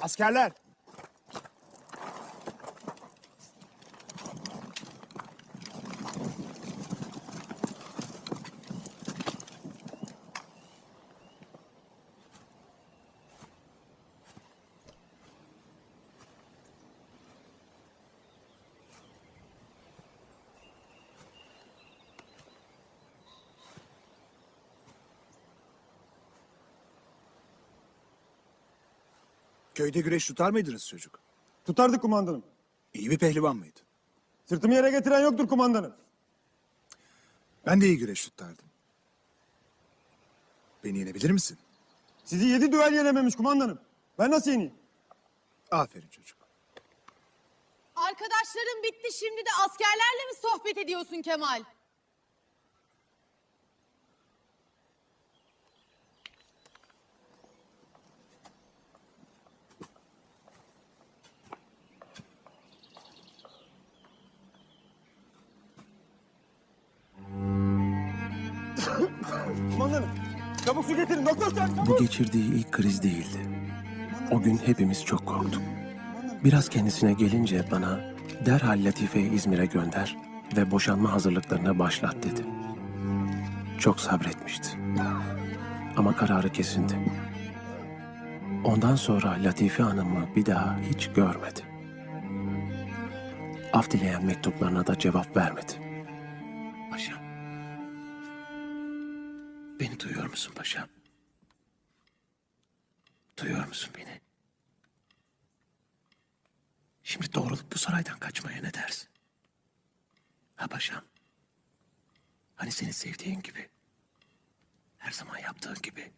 Askerler! Köyde güreş tutar mıydınız çocuk? Tutardık kumandanım. İyi bir pehlivan mıydı? Sırtımı yere getiren yoktur kumandanım. Ben de iyi güreş tutardım. Beni yenebilir misin? Sizi yedi düel yenememiş kumandanım. Ben nasıl yeneyim? Aferin çocuk. Arkadaşların bitti şimdi de askerlerle mi sohbet ediyorsun Kemal? Kumandanım. Çabuk su getirin doktor sen Bu çabuk. geçirdiği ilk kriz değildi. O gün hepimiz çok korktuk. Biraz kendisine gelince bana derhal Latife'yi İzmir'e gönder ve boşanma hazırlıklarına başlat dedi. Çok sabretmişti. Ama kararı kesindi. Ondan sonra Latife Hanım'ı bir daha hiç görmedi. Af dileyen mektuplarına da cevap vermedi. Beni duyuyor musun paşam? Duyuyor musun beni? Şimdi doğrulup bu saraydan kaçmaya ne dersin? Ha paşam? Hani seni sevdiğin gibi. Her zaman yaptığın gibi.